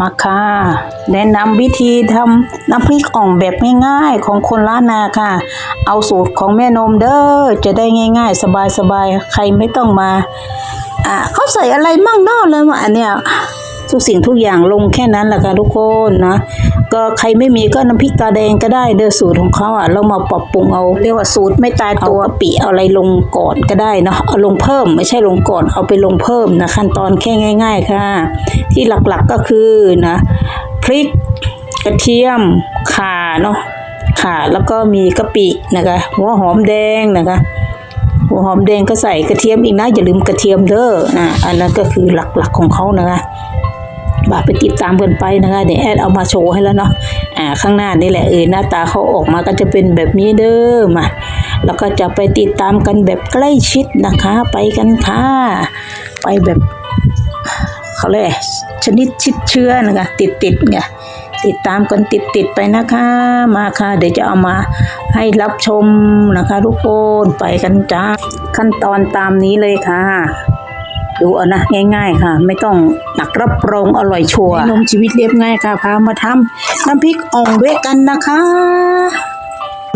มาค่ะแนะนำวิธีทำน้ำพริกอ่องแบบง่ายๆของคนล้านนาค่ะ เอาสูตรของแม่นมเด้อจะได้ง่าย ๆ สบายๆใครไม่ต้องมาอ่าเขาใส่อะไรมั่งนอกเลยว่าอันเนี้ย ทุกสิ่งทุกอย่างลงแค่นั้นแหละค่ะทุกคนนะ ก็ใครไม่มีก็น้ำพริกตาแดงก็ได้เด้อสูตรของเขาอะเรามาปรับปรุงเอาเรียกว่าสูตรไม่ตายตัวปิเอาอะไรลงก่อนก็ได้เนาะเอาลงเพิ่มไม่ใช่ลงก่อนเอาไปลงเพิ่มนะขั้นตอนแค่ง่าย ๆ ค่ะ ที่หลักๆก็คือนะพริกกระเทียมข่าเนาะข่าแล้วก็มีกะปินะคะหัวหอมแดงนะคะหัวหอมแดงก็ใส่กระเทียมอีกนะอย่าลืมกระเทียมเด้ออ่าอันนั้นก็คือหลักๆของเขานะคะ บาไปติดตามกันไปนะคะเดี๋ยวแอดเอามาโชว์ให้แล้วเนาะอ่าข้างหน้านี่แหละเออหน้าตาเขาออกมาก็จะเป็นแบบนี้เด้อมาแล้วก็จะไปติดตามกันแบบใกล้ชิดนะคะ ไปกันค่ะไปแบบเขาเรียกชนิดชิดเชื้อนะคะติดติดไงติดตามกันติดติดไปนะคะ มาค่ะ เดี๋ยวจะเอามาให้รับชมนะคะ ทุกคนไปกันจ้าขั้นตอนตามนี้เลยค่ะ ดูเอานะง่าย ๆ ค่ะ ไม่ต้องหนักรับรองอร่อยชัวร์นมชีวิตเรียบง่ายค่ะพามาทำน้ำพริกอ่องด้วยกันนะคะ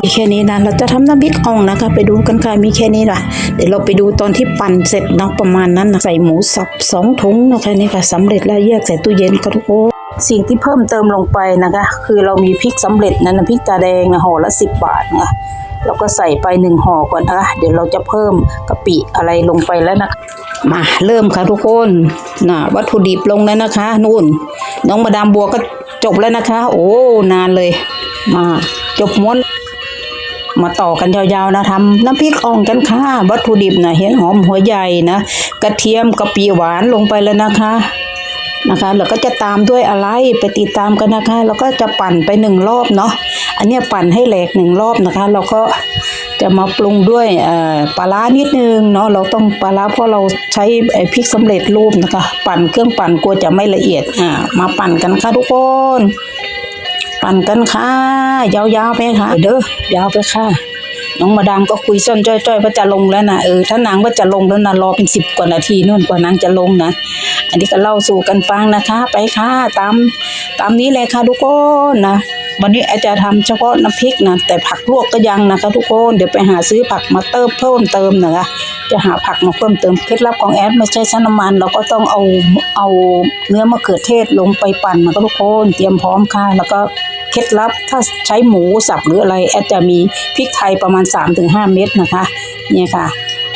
มีแค่นี้นะเราจะทำน้ำพริกอ่องนะคะ ไปดูกันค่ะมีแค่นี้แหละเดี๋ยวเราไปดูตอนที่ปั่นเสร็จเนาะประมาณนั้นนะใส่หมูสับสองถุงนะคะนี่ค่ะสำเร็จแล้วแยกใส่ตู้เย็นค่ะทุกคนสิ่งที่เพิ่มเติมลงไปนะคะ คือเรามีพริกสำเร็จนะน้ำพริกตาแดงนะห่อละสิบบาทนะเราก็ใส่ไปหนึ่งห่อก่อนนะคะเดี๋ยวเราจะเพิ่มกะปิอะไรลงไปแล้วนะ มาเริ่มค่ะทุกคนนะวัตถุดิบลงแล้วนะคะ นู่น น้องมาดามบัวก็จบแล้วนะคะ โอ้นานเลย มาจบม้วนมาต่อกันยาวๆนะทำน้ำพริกอ่องกันค่ะ วัตถุดิบนะเห็นหอมหัวใหญ่นะ กระเทียมกะปิหวานลงไปแล้วนะคะ นะคะแล้วก็จะตามด้วยอะไรไปติดตามกันนะคะ แล้วก็จะปั่นไปหนึ่งรอบเนาะอันเนี้ยปั่นให้แหลกหนึ่งรอบนะคะ เราก็จะมาปรุงด้วยเอ่อปลาร้านิดนึงเนาะเราต้องปลาร้าเพราะเราใช้ไอ้พริกสำเร็จรูปนะคะ ปั่นเครื่องปั่นกลัวจะไม่ละเอียดอ่ามาปั่นกันค่ะทุกคน ปั่นกันค่ะ ยาวๆไปค่ะเด้อยาวไปค่ะ น้องมาดามก็คุยซ่อนจ้อยๆว่าจะลงแล้วนะเออถ้านางว่าจะลงแล้วนะรอเป็นสิบกว่านาทีนู่นกว่านางจะลงนะอันนี้ก็เล่าสู่กันฟังนะคะ ไปค่ะตามตามนี้เลยค่ะทุกคนนะวันนี้อาจารย์ทำเฉพาะน้ำพริกนะแต่ผักลวกก็ยังนะคะทุกคนเดี๋ยวไปหาซื้อผักมาเติมเพิ่มเติมนะคะจะหาผักมาเพิ่มเติมเคล็ดลับของแอดไม่ใช่ใช้น้ำมัน เราก็ต้องเอาเอาเนื้อมะเขือเทศลงไปปั่นนะคะทุกคนเตรียมพร้อมค่ะแล้วก็ เคล็ดลับถ้าใช้หมูสับหรืออะไรแอดจะมีพริกไทยประมาณ 3-5 เม็ดนะคะเนี่ยค่ะ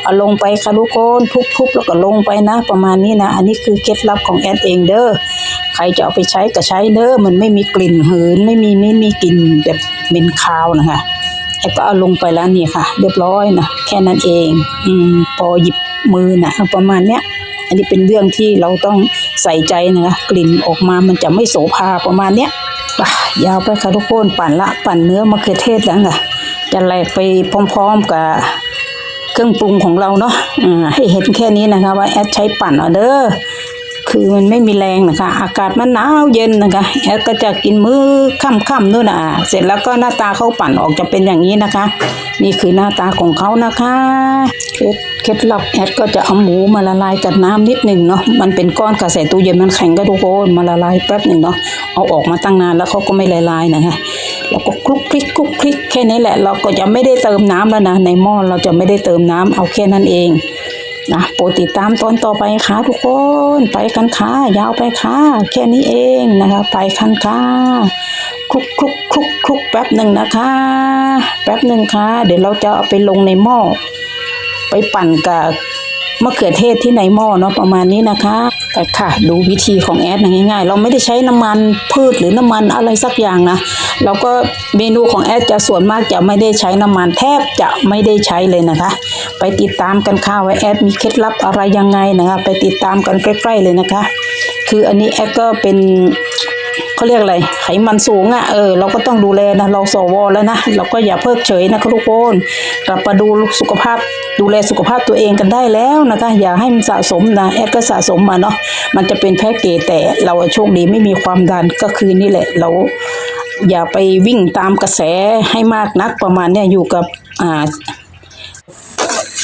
เอาลงไปค่ะทุกคนทุบๆแล้วก็ลงไปนะ ประมาณนี้นะ อันนี้คือเคล็ดลับของแอดเองเด้อใครจะเอาไปใช้ก็ใช้เด้อมันไม่มีกลิ่นหืนไม่มีไม่มีกลิ่นแบบเหม็นคาวนะคะแอดก็เอาลงไปแล้วนี่ค่ะ เรียบร้อยนะแค่นั้นเองอืมพอหยิบมือนะประมาณเนี้ยอันนี้เป็นเรื่องที่เราต้องใส่ใจนะคะกลิ่นออกมามันจะไม่โสภาประมาณเนี้ย ยาวไปค่ะทุกคนปั่นละปั่นเนื้อมะเขือเทศแล้วค่ะจะแหลกไปพร้อมๆกับเครื่องปรุงของเราเนาะอ่าให้เห็นแค่นี้นะคะว่าแอดใช้ปั่นเอาเด้อ คือมันไม่มีแรงนะคะ อากาศมันหนาวเย็นนะคะแอดก็จะกินมื้อค่ำๆนู่นน่ะ เสร็จแล้วก็หน้าตาเขาปั่นออกจะเป็นอย่างนี้นะคะ นี่คือหน้าตาของเขานะคะเคล็ดเคล็ดลับแอดก็จะเอาหมูมาละลายกับน้ำนิดหนึ่งเนาะมันเป็นก้อนกระใส่ตู้เย็นมันแข็งก็ทุกคนมาละลายแป๊บหนึ่งเนาะเอาออกมาตั้งนานแล้วเขาก็ไม่ละลายนะคะแล้วก็คลุกคลิกคลุกคลิกแค่นี้แหละ เราก็จะไม่ได้เติมน้ำแล้วนะในหม้อเราจะไม่ได้เติมน้ำเอาแค่นั้นเอง นะโปรดติดตามตอนต่อไปค่ะทุกคนไปกันค่ะยาวไปค่ะแค่นี้เองนะคะ ไปกันค่ะคลุกคลุกคลุกคลุกแป๊บหนึ่งนะคะ แป๊บหนึ่งค่ะ เดี๋ยวเราจะเอาไปลงในหม้อไปปั่นกับ มะเขือเทศที่ในหม้อเนาะประมาณนี้นะคะแต่ค่ะ ดูวิธีของแอดง่ายๆ เราไม่ได้ใช้น้ำมันพืชหรือน้ำมันอะไรสักอย่างนะเราก็เมนูของแอดจะส่วนมากจะไม่ได้ใช้น้ำมันแทบจะไม่ได้ใช้เลยนะคะ ไปติดตามกันค่ะว่าแอดมีเคล็ดลับอะไรยังไงนะคะ ไปติดตามกันใกล้ ๆเลยนะคะ คืออันนี้แอดก็เป็น เขาเรียกอะไร ไขมันสูงอะ่ะ เออ เราก็ต้องดูแลนะ เราสวแล้วนะ เราก็อย่าเพิกเฉยนะคะทุกคนกลับมาดูสุขภาพ ดูแลสุขภาพตัวเองกันได้แล้วนะคะ อย่าให้มันสะสมนะ แอดก็สะสมมาเนาะ มันจะเป็นแพ็กเกจแต่เราโชคดีไม่มีความดันก็คือนี่แหละ เราอย่าไปวิ่งตามกระแสให้มากนักประมาณเนี้ยอยู่กับ อ่า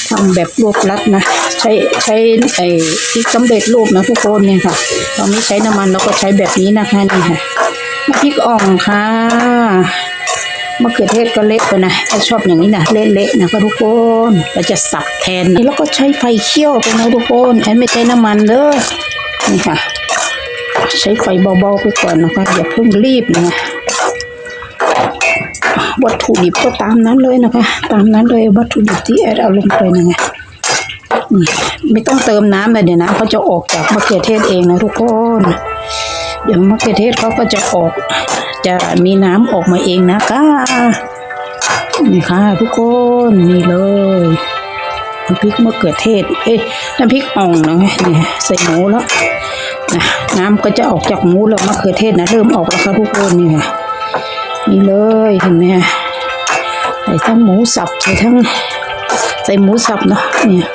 ทำแบบรวบรัดนะ ใช้ใช้ไอ้ที่สำเร็จรูปนะทุกคนเนี่ยค่ะเราไม่ใช้น้ำมันเราก็ใช้แบบนี้นะคะนี่ค่ะพริกอ่องค่ะมะเขือเทศก็เละไปนะถ้าชอบอย่างนี้นะเละๆนะคะทุกคนเราจะสับแทนนะแล้วก็ใช้ไฟเคี่ยวไปนะทุกคนแอนไม่ใช้น้ำมันเด้อนี่ค่ะ ใช้ไฟเบาๆไปก่อนนะคะอย่าเพิ่งรีบนะ วัตถุดิบก็ตามนั้นเลยนะคะ ตามนั้นเลยวัตถุดิบที่แอดเอาลงไปนะไงไม่ต้องเติมน้ำเลยเดี๋ยวน้ำเขาจะออกจากมะเขือเทศเองนะทุกคน เดี๋ยวมะเขือเทศเขาก็จะออก จะมีน้ำออกมาเองนะคะนี่ค่ะ ทุกคนนี่เลยน้ำพริกมะเขือเทศเอ้ยน้ำพริกอ่องนะไงเนี่ยใส่หมูแล้วนะน้ำก็จะออกจากหมูแล้วมะเขือเทศนะเริ่มออกแล้วค่ะทุกคนนี่ค่ะ นี่เลยเห็นไหมใส่ทั้งหมูสับใส่ทั้งใส่หมูสับเนาะเนี่ย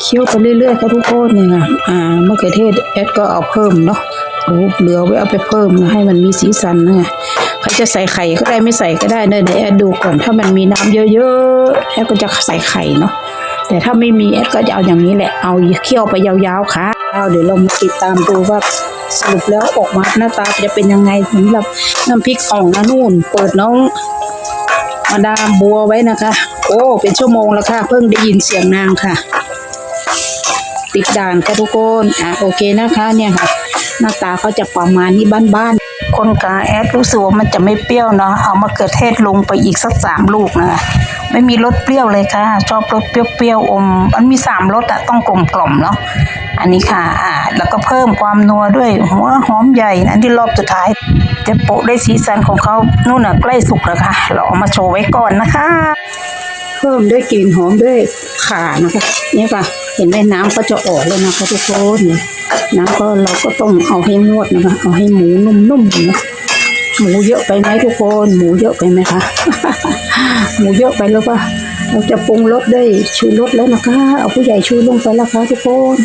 เคี่ยวไปเรื่อยๆครับทุกคนเนี่ยค่ะอ่ามะเขือเทศแอดก็เอาเพิ่มเนาะโอ้เหลือไว้เอาไปเพิ่มนะให้มันมีสีสันนะใครจะใส่ไข่ก็ได้ไม่ใส่ก็ได้เนะเดี๋ยวแอดดูก่อนถ้ามันมีน้ำเยอะๆแอดก็จะใส่ไข่เนาะแต่ถ้าไม่มีแอดก็จะเอาอย่างนี้แหละเอาเคี่ยวไปยาวๆค่ะเอาเดี๋ยวเรามาติดตามดูว่า สรุปแล้วออกมาหน้าตาจะเป็นยังไงสำหรับน้ำพริกอ่องนะนู่น เปิดน้องมาดามบัวไว้นะคะ โอ้เป็นชั่วโมงแล้วค่ะ เพิ่งได้ยินเสียงนางค่ะ ติดด่านค่ะทุกคนอะโอเคนะคะเนี่ยค่ะ หน้าตาเขาจะประมาณนี้บ้านๆ คนกาแอดรู้สึกว่ามันจะไม่เปรี้ยวเนาะเอามะเขือเทศลงไปอีกสักสามลูกนะคะไม่มีรสเปรี้ยวเลยค่ะ ชอบรสเปรี้ยวๆอม มันมีสามรสอะต้องกลมกล่อมๆเนาะอันนี้ค่ะอ่าแล้วก็เพิ่มความนัวด้วยหัวหอมใหญ่อันที่รอบสุดท้าย จะโปะได้สีสันของเขานู่นน่ะใกล้สุกแล้วค่ะ เราเอามาโชว์ไว้ก่อนนะคะ เพิ่มด้วยกลิ่นหอมด้วยข่านะคะนี่ค่ะ เห็นไหมน้ำก็จะออกเลยนะคะทุกคนนี่ยน้ำก็เราก็ต้องเอาให้งวดนะคะ เอาให้หมูนุ่มๆนะหมูเยอะไปไหมทุกคน หมูเยอะไปไหมคะ หมูเยอะไปแล้วก็เราจะปรุงรสด้วยชูรสแล้วนะคะ เอาผู้ใหญ่ชูลงไปแล้วค่ะทุกคน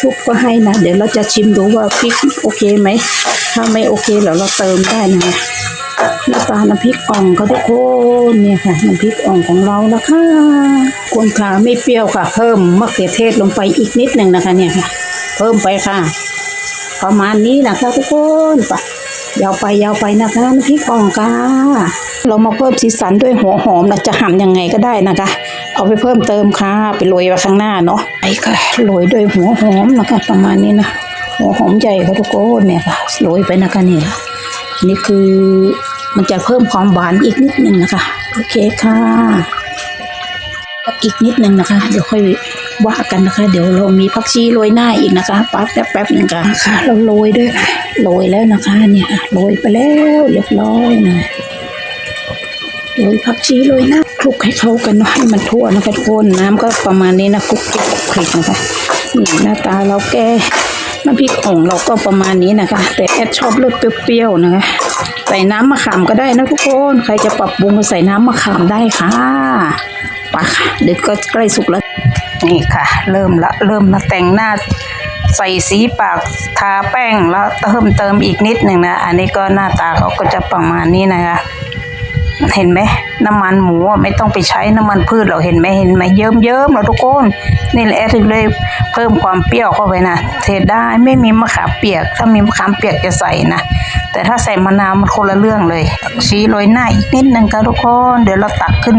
ชุบก็ให้นะ เดี๋ยวเราจะชิมดูว่าพริกโอเคไหม ถ้าไม่โอเคเดี๋ยวเราเติมได้นะคะ น้ำปลาน้ำพริกอ่องก็ทุกคนเนี่ยค่ะน้ำพริกอ่องของเรานะคะควรขาไม่เปรี้ยวค่ะ เพิ่มมะเขือเทศลงไปอีกนิดหนึ่งนะคะ เนี่ยค่ะ เพิ่มไปค่ะ ประมาณนี้นะคะทุกคนไปยาวไปยาวไปนะคะน้ำพริกอ่องค่ะเรามาเพิ่มสีสันด้วยหัวหอมนะจะหั่นยังไงก็ได้นะคะ เอาไปเพิ่มเติมค่ะไปโรยไว้ข้างหน้าเนาะไปค่ะโรยด้วยหัวหอมนะคะ ประมาณนี้นะหัวหอมใหญ่ค่ะทุกคนเนี่ยค่ะโรยไปนะคะเนี่ยนนี้คือ มันจะเพิ่มความหวานอีกนิดหนึ่งนะคะ โอเคค่ะ อีกนิดหนึ่งนะคะ เดี๋ยวค่อยว่ากันนะคะ เดี๋ยวเรามีผักชีโรยหน้าอีกนะคะแป๊บแป๊บแป๊บหนึ่งค่ะค่ะ เราโรยด้วยค่ะโรยแล้วนะคะ เนี่ยโรยไปแล้วเรียบร้อยนะโรยผักชีโรยหน้าคลุกให้เข้ากันเนอะให้มันทั่วนะคะทุกคนน้ำก็ประมาณนี้นะคลุกคลิกคลุกคลิกนะคะนี่หน้าตาเราแกน้ำพริกอ่องเราก็ประมาณนี้นะคะ แต่แอดชอบรสเปรี้ยวๆนะคะ ใส่น้ำมะขามก็ได้นะทุกคน ใครจะปรับปรุงก็ใส่น้ำมะขามได้ค่ะไปะค่ะเดี๋ยวก็ใกล้สุกแล้ว นี่ค่ะ เริ่มละเริ่มมาแต่งหน้าใส่สีปากทาแป้งแล้วเติมเติมอีกนิดหนึ่งนะ อันนี้ก็หน้าตาเขาก็จะประมาณนี้นะคะ เห็นไหมน้ำมันหมูไม่ต้องไปใช้น้ำมันพืชเราเห็นไหมเห็นไหมเยิ้มเยิ้มเราทุกคนนี่แหละถึงเลยเพิ่มความเปรี้ยวเข้าไปนะเทได้ไม่มีมะขามเปียก ถ้ามีมะขามเปียกจะใส่นะแต่ถ้าใส่มะนาวมันคนละเรื่องเลยชี้โรยหน้าอีกนิดนึงค่ะทุกคนเดี๋ยวเราตักขึ้น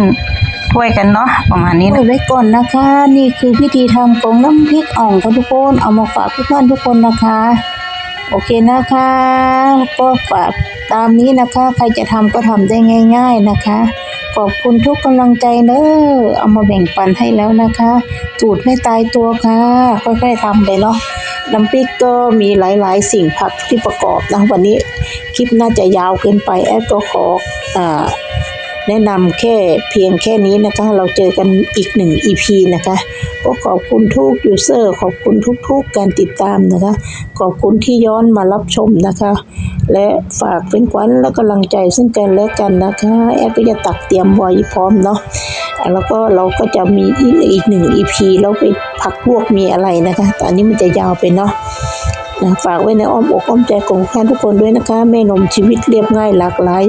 ถ้วยกันเนาะประมาณนี้นะไว้ก่อนนะคะ นี่คือพิธีทำของน้ำพริกอ่องค่ะทุกคนเอามาฝากเพื่อนๆทุกคนนะคะ โอเคนะคะก็ฝากตามนี้นะคะ ใครจะทำก็ทำได้ง่าย ๆนะคะขอบคุณทุกกำลังใจเนอะเอามาแบ่งปันให้แล้วนะคะสูตรไม่ตายตัวค่ะ ค่อยๆทำไปเนาะน้ำพริกก็มีหลายๆ สิ่งผักที่ประกอบนะ วันนี้คลิปน่าจะยาวเกินไปแอดก็ขออ่า แนะนำแค่เพียงแค่นี้นะคะ เราเจอกันอีกหนึ่ง EP นะคะก็ขอบคุณทุกยูเซอร์ขอบคุณทุกๆการติดตามนะคะ ขอบคุณที่ย้อนมารับชมนะคะ และฝากเป็นขวัญและกำลังใจซึ่งกันและกันนะคะ แอดก็จะตักเตรียมไว้พร้อมเนาะแล้วก็เราก็จะมีอีกหนึ่ง EP แล้วไปพักพวกมีอะไรนะคะ ตอนนี้มันจะยาวไปเนาะ นะฝากไว้ในอ้อมอกอ้อมใจของท่านทุกคนด้วยนะคะแม่นมชีวิตเรียบง่ายหลากหลาย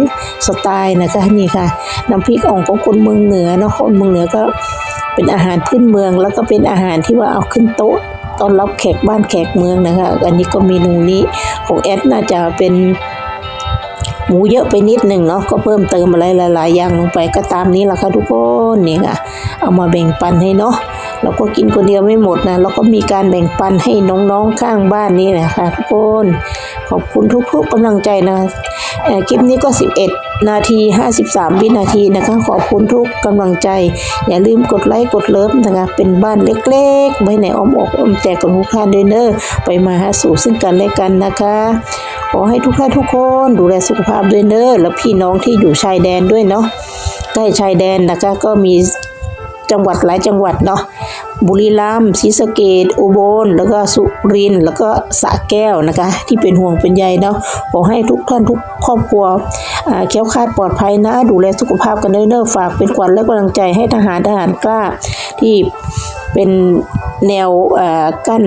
สไตล์นะคะนี่ค่ะน้ำพริกอ่องของคนเมืองเหนือนะคนเมืองเหนือก็เป็นอาหารพื้นเมือง แล้วก็เป็นอาหารที่ว่าเอาขึ้นโต๊ะต้อนรับแขกบ้านแขกเมืองนะคะ อันนี้ก็เมนูนี้ของแอดน่าจะเป็น หมูเยอะไปนิดหนึ่งเนาะก็เพิ่มเติมอะไรหลาย ๆ อย่างลงไปก็ตามนี้แหละค่ะทุกคนนี่ค่ะเอามาแบ่งปันให้เนาะเราก็กินคนเดียวไม่หมดนะเราก็มีการแบ่งปันให้น้องๆข้างบ้านนี่แหละค่ะทุกคนขอบคุณทุกๆกำลังใจนะเอ่อคลิปนี้ก็ 11 นาที 53 วินาทีนะคะ ขอบคุณทุกกำลังใจ อย่าลืมกดไลค์กดเลิฟนะคะ เป็นบ้านเล็กๆไว้ในอ้อมอกอ้อมใจของทุกท่านด้วยเนอไปมาหาสู่ซึ่งกันและกันนะคะขอให้ทุกท่านทุกคนดูแลสุขภาพด้วยเนอแล้วพี่น้องที่อยู่ชายแดนด้วยเนาะใกล้ชายแดนนะคะก็มีจังหวัดหลายจังหวัดเนาะ บุรีรัมย์ศรีสะเกดอุบล แล้วก็สุรินทร์แล้วก็สระแก้วนะคะ ที่เป็นห่วงเป็นใยเนาะขอให้ทุกท่านทุกครอบครัวเคล้วคาดปลอดภัยนะ ดูแลสุขภาพกันด้วยเนอฝากเป็นขวัญและกำลังใจให้ทหารทหารกล้าที่เป็นแนวกั้น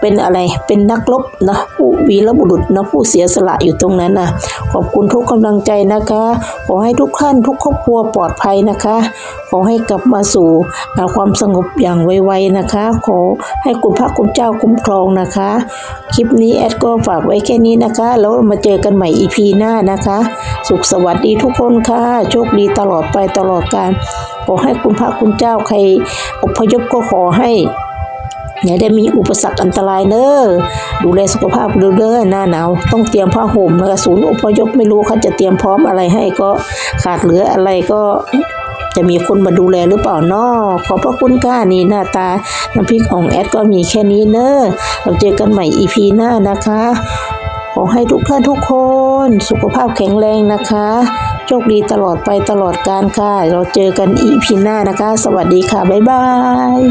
เป็นอะไรเป็นนักรบนะผู้วีรบุรุษนะผู้เสียสละอยู่ตรงนั้นนะขอบคุณทุกกำลังใจนะคะ ขอให้ทุกท่านทุกครอบครัวปลอดภัยนะคะ ขอให้กลับมาสู่ความสงบอย่างไวๆนะคะ ขอให้คุณพระคุณเจ้าคุ้มครองนะคะ คลิปนี้แอดก็ฝากไว้แค่นี้นะคะ แล้วมาเจอกันใหม่ EP หน้านะคะ สุขสวัสดีทุกคนค่ะโชคดีตลอดไปตลอดกาลขอให้คุณพระคุณเจ้าใครอพยพก็ขอให้ อย่าได้มีอุปสรรคอันตรายเนอะดูแลสุขภาพดูเด้อหน้าหนาวต้องเตรียมผ้าห่มนะคะศูนย์อพยพไม่รู้เขาจะเตรียมพร้อมอะไรให้ก็ขาดเหลืออะไรก็จะมีคนมาดูแลหรือเปล่านาะขอบพระคุณค่ะนี่หน้าตา น้ำพริกของแอดก็มีแค่นี้เนอะเราเจอกันใหม่ EP หน้านะคะ ขอให้ทุกท่านทุกคน สุขภาพแข็งแรงนะคะ โชคดีตลอดไปตลอดการค่ะ เราเจอกัน EP หน้านะคะ สวัสดีค่ะ บ๊ายบาย